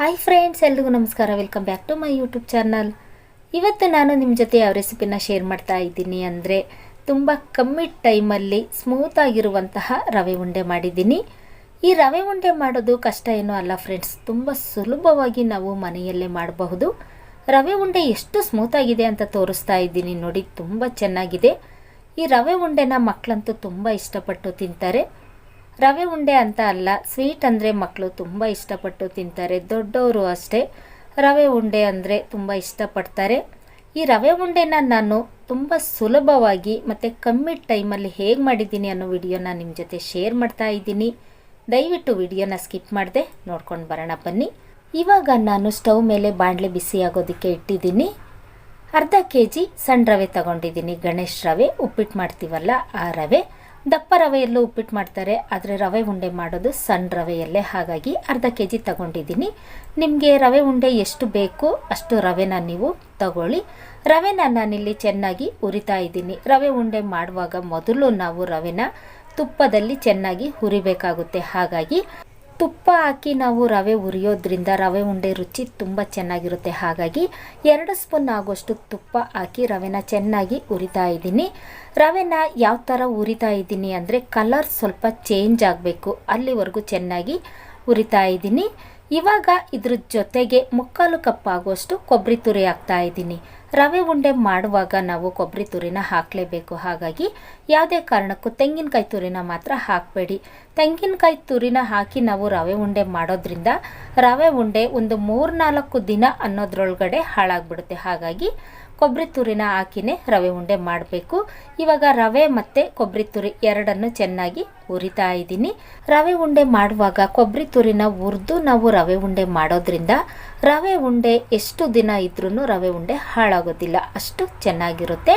Hi friends ಎಲ್ರಿಗೂ ನಮಸ್ಕಾರ. Welcome back to my YouTube channel ಇವತ್ತು ನಾನು ನಿಮ್ಮ ಜೊತೆ ಯಾವ ರೆಸಿಪಿನ ಶೇರ್ ಮಾಡ್ತಾ ಇದ್ದೀನಿ ಅಂದರೆ ತುಂಬ ಕಮ್ಮಿ ಟೈಮಲ್ಲಿ ಸ್ಮೂತಾಗಿರುವಂತಹ ರವೆ ಉಂಡೆ ಮಾಡಿದ್ದೀನಿ. ಈ ರವೆ ಉಂಡೆ ಮಾಡೋದು ಕಷ್ಟ ಏನೂ ಅಲ್ಲ ಫ್ರೆಂಡ್ಸ್ ತುಂಬ ಸುಲಭವಾಗಿ ನಾವು ಮನೆಯಲ್ಲೇ ಮಾಡಬಹುದು. ರವೆ ಉಂಡೆ ಎಷ್ಟು ಸ್ಮೂತಾಗಿದೆ ಅಂತ ತೋರಿಸ್ತಾ ಇದ್ದೀನಿ ನೋಡಿ, ತುಂಬ ಚೆನ್ನಾಗಿದೆ. ಈ ರವೆ ಉಂಡೆನ ಮಕ್ಕಳಂತೂ ತುಂಬ ಇಷ್ಟಪಟ್ಟು ತಿಂತಾರೆ. ರವೆ ಉಂಡೆ ಅಂತ ಅಲ್ಲ ಸ್ವೀಟ್ ಅಂದರೆ ಮಕ್ಕಳು ತುಂಬ ಇಷ್ಟಪಟ್ಟು ತಿಂತಾರೆ. ದೊಡ್ಡವರು ಅಷ್ಟೇ ರವೆ ಉಂಡೆ ಅಂದರೆ ತುಂಬ ಇಷ್ಟಪಡ್ತಾರೆ. ಈ ರವೆ ಉಂಡೆನ ನಾನು ತುಂಬ ಸುಲಭವಾಗಿ ಮತ್ತು ಕಮ್ಮಿ ಟೈಮಲ್ಲಿ ಹೇಗೆ ಮಾಡಿದ್ದೀನಿ ಅನ್ನೋ ವಿಡಿಯೋನ ನಿಮ್ಮ ಜೊತೆ ಶೇರ್ ಮಾಡ್ತಾ ಇದ್ದೀನಿ. ದಯವಿಟ್ಟು ವಿಡಿಯೋನ ಸ್ಕಿಪ್ ಮಾಡದೆ ನೋಡ್ಕೊಂಡು ಬರೋಣ ಬನ್ನಿ. ಇವಾಗ ನಾನು ಸ್ಟವ್ ಮೇಲೆ ಬಾಣಲೆ ಬಿಸಿ ಆಗೋದಕ್ಕೆ ಇಟ್ಟಿದ್ದೀನಿ. ಅರ್ಧ ಕೆ ಜಿ ಸಣ್ಣ ರವೆ ತಗೊಂಡಿದ್ದೀನಿ. ಗಣೇಶ್ ರವೆ ಉಪ್ಪಿಟ್ಟು ಮಾಡ್ತೀವಲ್ಲ ಆ ರವೆ. ದಪ್ಪ ರವೆಯಲ್ಲೂ ಉಪ್ಪಿಟ್ಟು ಮಾಡ್ತಾರೆ, ಆದರೆ ರವೆ ಉಂಡೆ ಮಾಡೋದು ಸಣ್ಣ ರವೆಯಲ್ಲೇ. ಹಾಗಾಗಿ ಅರ್ಧ ಕೆ ಜಿ ತಗೊಂಡಿದ್ದೀನಿ. ನಿಮಗೆ ರವೆ ಉಂಡೆ ಎಷ್ಟು ಬೇಕು ಅಷ್ಟು ರವೆನ ನೀವು ತಗೊಳ್ಳಿ. ರವೆನ ನಾನಿಲ್ಲಿ ಚೆನ್ನಾಗಿ ಉರಿತಾ ಇದ್ದೀನಿ. ರವೆ ಉಂಡೆ ಮಾಡುವಾಗ ಮೊದಲು ನಾವು ರವೆನ ತುಪ್ಪದಲ್ಲಿ ಚೆನ್ನಾಗಿ ಹುರಿಬೇಕಾಗುತ್ತೆ. ಹಾಗಾಗಿ ತುಪ್ಪ ಹಾಕಿ ನಾವು ರವೆ ಉರಿಯೋದ್ರಿಂದ ರವೆ ಉಂಡೆ ರುಚಿ ತುಂಬ ಚೆನ್ನಾಗಿರುತ್ತೆ. ಹಾಗಾಗಿ ಎರಡು ಸ್ಪೂನ್ ಆಗೋಷ್ಟು ತುಪ್ಪ ಹಾಕಿ ರವೆನ ಚೆನ್ನಾಗಿ ಉರಿತಾ ಇದ್ದೀನಿ. ರವೆನ ಯಾವ ಥರ ಉರಿತಾ ಇದ್ದೀನಿ ಅಂದರೆ ಕಲರ್ ಸ್ವಲ್ಪ ಚೇಂಜ್ ಆಗಬೇಕು. ಅಲ್ಲಿವರೆಗೂ ಚೆನ್ನಾಗಿ ಉರಿತಾ ಇದ್ದೀನಿ. ಇವಾಗ ಇದ್ರ ಜೊತೆಗೆ ಮುಕ್ಕಾಲು ಕಪ್ಪಾಗುವಷ್ಟು ಕೊಬ್ಬರಿ ತುರಿ ಹಾಕ್ತಾ ಇದ್ದೀನಿ. ರವೆ ಉಂಡೆ ಮಾಡುವಾಗ ನಾವು ಕೊಬ್ಬರಿ ತುರಿನ ಹಾಕಲೇಬೇಕು. ಹಾಗಾಗಿ ಯಾವುದೇ ಕಾರಣಕ್ಕೂ ತೆಂಗಿನಕಾಯಿ ತುರಿನ ಮಾತ್ರ ಹಾಕಬೇಡಿ. ತೆಂಗಿನಕಾಯಿ ತುರಿನ ಹಾಕಿ ನಾವು ರವೆ ಉಂಡೆ ಮಾಡೋದ್ರಿಂದ ರವೆ ಉಂಡೆ ಒಂದು ಮೂರ್ನಾಲ್ಕು ದಿನ ಅನ್ನೋದ್ರೊಳಗಡೆ ಹಾಳಾಗ್ಬಿಡುತ್ತೆ. ಹಾಗಾಗಿ ಕೊಬ್ಬರಿ ತುರಿನ ಹಾಕಿನೇ ರವೆ ಉಂಡೆ ಮಾಡಬೇಕು. ಇವಾಗ ರವೆ ಮತ್ತು ಕೊಬ್ಬರಿ ತುರಿ ಎರಡನ್ನು ಚೆನ್ನಾಗಿ ಹುರಿತಾ ಇದ್ದೀನಿ. ರವೆ ಉಂಡೆ ಮಾಡುವಾಗ ಕೊಬ್ಬರಿ ತುರಿನ ಹುರಿದು ನಾವು ರವೆ ಉಂಡೆ ಮಾಡೋದ್ರಿಂದ ರವೆ ಉಂಡೆ ಎಷ್ಟು ದಿನ ಇದ್ರೂ ರವೆ ಉಂಡೆ ಹಾಳಾಗೋದಿಲ್ಲ, ಅಷ್ಟು ಚೆನ್ನಾಗಿರುತ್ತೆ.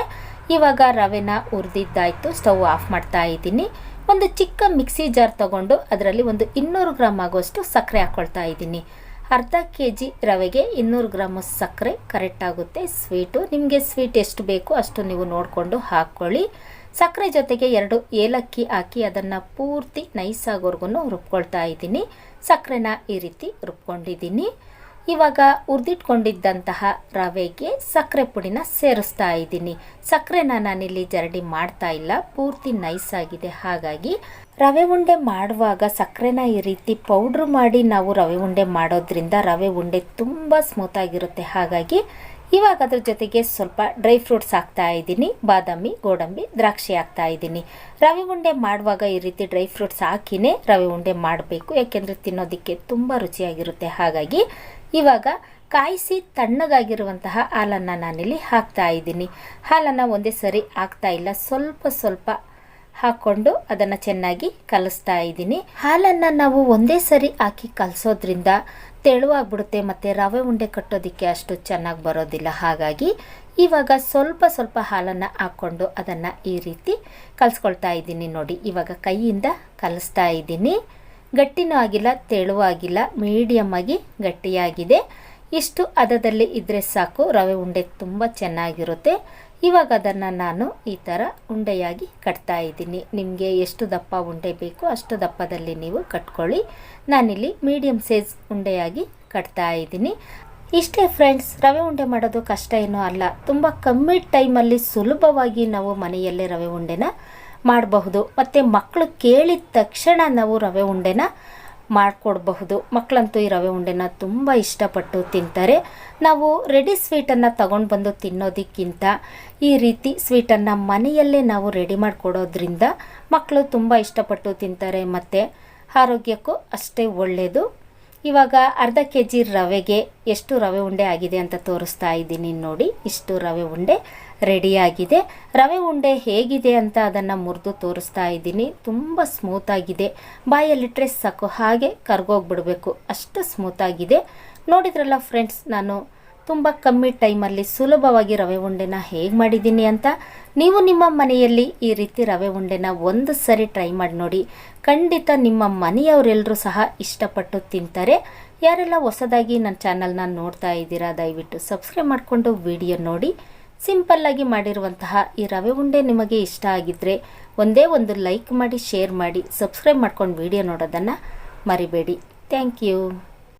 ಇವಾಗ ರವೆನ ಹುರಿದಿದ್ದಾಯಿತು, ಸ್ಟವ್ ಆಫ್ ಮಾಡ್ತಾ ಇದ್ದೀನಿ. ಒಂದು ಚಿಕ್ಕ ಮಿಕ್ಸಿ ಜಾರ್ ತಗೊಂಡು ಅದರಲ್ಲಿ ಒಂದು ಇನ್ನೂರು ಗ್ರಾಮ್ ಆಗುವಷ್ಟು ಸಕ್ಕರೆ ಹಾಕ್ಕೊಳ್ತಾ ಇದ್ದೀನಿ. ಅರ್ಧ ಕೆ ಜಿ ರವೆಗೆ ಇನ್ನೂರು ಗ್ರಾಮು ಸಕ್ಕರೆ ಕರೆಕ್ಟ್ ಆಗುತ್ತೆ. ಸ್ವೀಟು ನಿಮಗೆ ಸ್ವೀಟ್ ಎಷ್ಟು ಬೇಕು ಅಷ್ಟು ನೀವು ನೋಡಿಕೊಂಡು ಹಾಕ್ಕೊಳ್ಳಿ. ಸಕ್ಕರೆ ಜೊತೆಗೆ ಎರಡು ಏಲಕ್ಕಿ ಹಾಕಿ ಅದನ್ನು ಪೂರ್ತಿ ನೈಸಾಗೋರ್ಗು ರುಬ್ಕೊಳ್ತಾ ಇದ್ದೀನಿ. ಸಕ್ಕರೆನ ಈ ರೀತಿ ರುಬ್ಕೊಂಡಿದ್ದೀನಿ. ಇವಾಗ ಹುರಿದಿಟ್ಕೊಂಡಿದ್ದಂತಹ ರವೆಗೆ ಸಕ್ಕರೆ ಪುಡಿನ ಸೇರಿಸ್ತಾ ಇದ್ದೀನಿ. ಸಕ್ಕರೆನ ನಾನಿಲ್ಲಿ ಜರಡಿ ಮಾಡ್ತಾ ಇಲ್ಲ. ಪೂರ್ತಿ ನೈಸ್ ಆಗಿದೆ. ಹಾಗಾಗಿ ರವೆ ಉಂಡೆ ಮಾಡುವಾಗ ಸಕ್ಕರೆನ ಈ ರೀತಿ ಪೌಡ್ರ್ ಮಾಡಿ ನಾವು ರವೆ ಉಂಡೆ ಮಾಡೋದ್ರಿಂದ ರವೆ ಉಂಡೆ ತುಂಬ ಸ್ಮೂತಾಗಿರುತ್ತೆ ಹಾಗಾಗಿ ಇವಾಗ ಅದ್ರ ಜೊತೆಗೆ ಸ್ವಲ್ಪ ಡ್ರೈ ಫ್ರೂಟ್ಸ್ ಹಾಕ್ತಾ ಇದ್ದೀನಿ. ಬಾದಾಮಿ, ಗೋಡಂಬಿ, ದ್ರಾಕ್ಷಿ ಹಾಕ್ತಾ ಇದ್ದೀನಿ. ರವೆ ಉಂಡೆ ಮಾಡುವಾಗ ಈ ರೀತಿ ಡ್ರೈ ಫ್ರೂಟ್ಸ್ ಹಾಕಿನೇ ರವೆ ಉಂಡೆ ಮಾಡಬೇಕು. ಯಾಕೆಂದರೆ ತಿನ್ನೋದಕ್ಕೆ ತುಂಬ ರುಚಿಯಾಗಿರುತ್ತೆ. ಹಾಗಾಗಿ ಇವಾಗ ಕಾಯಿಸಿ ತಣ್ಣಗಾಗಿರುವಂತಹ ಹಾಲನ್ನು ನಾನಿಲ್ಲಿ ಹಾಕ್ತಾ ಇದ್ದೀನಿ. ಹಾಲನ್ನು ಒಂದೇ ಸರಿ ಹಾಕ್ತಾ ಇಲ್ಲ. ಸ್ವಲ್ಪ ಸ್ವಲ್ಪ ಹಾಕ್ಕೊಂಡು ಅದನ್ನು ಚೆನ್ನಾಗಿ ಕಲಿಸ್ತಾ ಇದ್ದೀನಿ. ಹಾಲನ್ನು ನಾವು ಒಂದೇ ಸರಿ ಹಾಕಿ ಕಲಸೋದ್ರಿಂದ ತೆಳುವಾಗ್ಬಿಡುತ್ತೆ ಮತ್ತು ರವೆ ಉಂಡೆ ಕಟ್ಟೋದಕ್ಕೆ ಅಷ್ಟು ಚೆನ್ನಾಗಿ ಬರೋದಿಲ್ಲ. ಹಾಗಾಗಿ ಇವಾಗ ಸ್ವಲ್ಪ ಸ್ವಲ್ಪ ಹಾಲನ್ನು ಹಾಕ್ಕೊಂಡು ಅದನ್ನು ಈ ರೀತಿ ಕಲಿಸ್ಕೊಳ್ತಾ ಇದ್ದೀನಿ ನೋಡಿ. ಇವಾಗ ಕೈಯಿಂದ ಕಲಿಸ್ತಾ ಇದ್ದೀನಿ. ಗಟ್ಟಿನೂ ಆಗಿಲ್ಲ ತೆಳುವಾಗಿಲ್ಲ ಮೀಡಿಯಮ್ ಆಗಿ ಗಟ್ಟಿಯಾಗಿದೆ. ಇಷ್ಟು ಹದದಲ್ಲಿ ಇದ್ದರೆ ಸಾಕು. ರವೆ ಉಂಡೆ ತುಂಬ ಚೆನ್ನಾಗಿರುತ್ತೆ. ಇವಾಗ ಅದನ್ನು ನಾನು ಈ ಥರ ಉಂಡೆಯಾಗಿ ಕಟ್ತಾ ಇದ್ದೀನಿ. ನಿಮಗೆ ಎಷ್ಟು ದಪ್ಪ ಉಂಡೆ ಬೇಕು ಅಷ್ಟು ದಪ್ಪದಲ್ಲಿ ನೀವು ಕಟ್ಕೊಳ್ಳಿ. ನಾನಿಲ್ಲಿ ಮೀಡಿಯಮ್ ಸೈಜ್ ಉಂಡೆಯಾಗಿ ಕಟ್ತಾ ಇದ್ದೀನಿ. ಇಷ್ಟೇ ಫ್ರೆಂಡ್ಸ್ ರವೆ ಉಂಡೆ ಮಾಡೋದು ಕಷ್ಟ ಏನೂ ಅಲ್ಲ. ತುಂಬ ಕಮ್ಮಿ ಟೈಮಲ್ಲಿ ಸುಲಭವಾಗಿ ನಾವು ಮನೆಯಲ್ಲೇ ರವೆ ಉಂಡೆನ ಮಾಡಬಹುದು. ಮತ್ತು ಮಕ್ಕಳು ಕೇಳಿದ ತಕ್ಷಣ ನಾವು ರವೆ ಉಂಡೆನ ಮಾಡಿಕೊಡ್ಬಹುದು. ಮಕ್ಕಳಂತೂ ಈ ರವೆ ಉಂಡೆನ ತುಂಬ ಇಷ್ಟಪಟ್ಟು ತಿಂತಾರೆ. ನಾವು ರೆಡಿ ಸ್ವೀಟನ್ನು ತಗೊಂಡು ಬಂದು ತಿನ್ನೋದಕ್ಕಿಂತ ಈ ರೀತಿ ಸ್ವೀಟನ್ನು ಮನೆಯಲ್ಲೇ ನಾವು ರೆಡಿ ಮಾಡಿಕೊಡೋದ್ರಿಂದ ಮಕ್ಕಳು ತುಂಬ ಇಷ್ಟಪಟ್ಟು ತಿಂತಾರೆ ಮತ್ತು ಆರೋಗ್ಯಕ್ಕೂ ಅಷ್ಟೇ ಒಳ್ಳೆಯದು ಇವಾಗ ಅರ್ಧ ಕೆ ಜಿ ರವೆಗೆ ಎಷ್ಟು ರವೆ ಉಂಡೆ ಆಗಿದೆ ಅಂತ ತೋರಿಸ್ತಾ ಇದ್ದೀನಿ ನೋಡಿ. ಇಷ್ಟು ರವೆ ಉಂಡೆ. ರೆಡಿಯಾಗಿದೆ. ರವೆ ಉಂಡೆ ಹೇಗಿದೆ ಅಂತ ಅದನ್ನು ಮುರಿದು ತೋರಿಸ್ತಾ ಇದ್ದೀನಿ. ತುಂಬ ಸ್ಮೂತಾಗಿದೆ ಬಾಯಲ್ಲಿಟ್ಟರೆ ಸಾಕು ಹಾಗೆ ಕರ್ಗೋಗ್ಬಿಡಬೇಕು. ಅಷ್ಟು ಸ್ಮೂತಾಗಿದೆ ನೋಡಿದ್ರಲ್ಲ ಫ್ರೆಂಡ್ಸ್ ನಾನು ತುಂಬ ಕಮ್ಮಿ ಟೈಮಲ್ಲಿ ಸುಲಭವಾಗಿ ರವೆ ಉಂಡೆನ ಹೇಗೆ ಮಾಡಿದ್ದೀನಿ ಅಂತ. ನೀವು ನಿಮ್ಮ ಮನೆಯಲ್ಲಿ ಈ ರೀತಿ ರವೆ ಉಂಡೆನ ಒಂದು ಸರಿ ಟ್ರೈ ಮಾಡಿ ನೋಡಿ. ಖಂಡಿತ ನಿಮ್ಮ ಮನೆಯವರೆಲ್ಲರೂ ಸಹ ಇಷ್ಟಪಟ್ಟು ತಿಂತಾರೆ. ಯಾರೆಲ್ಲ ಹೊಸದಾಗಿ ನನ್ನ ಚಾನಲ್ನ ನೋಡ್ತಾ ಇದ್ದೀರಾ, ದಯವಿಟ್ಟು ಸಬ್ಸ್ಕ್ರೈಬ್ ಮಾಡಿಕೊಂಡು ವಿಡಿಯೋ ನೋಡಿ. ಸಿಂಪಲ್ಲಾಗಿ ಮಾಡಿರುವಂತಹ ಈ ರವೆ ಉಂಡೆ ನಿಮಗೆ ಇಷ್ಟ ಆಗಿದ್ದರೆ ಒಂದೇ ಒಂದು ಲೈಕ್ ಮಾಡಿ, ಶೇರ್ ಮಾಡಿ, ಸಬ್ಸ್ಕ್ರೈಬ್ ಮಾಡ್ಕೊಂಡು ವಿಡಿಯೋ ನೋಡೋದನ್ನು ಮರಿಬೇಡಿ. Thank you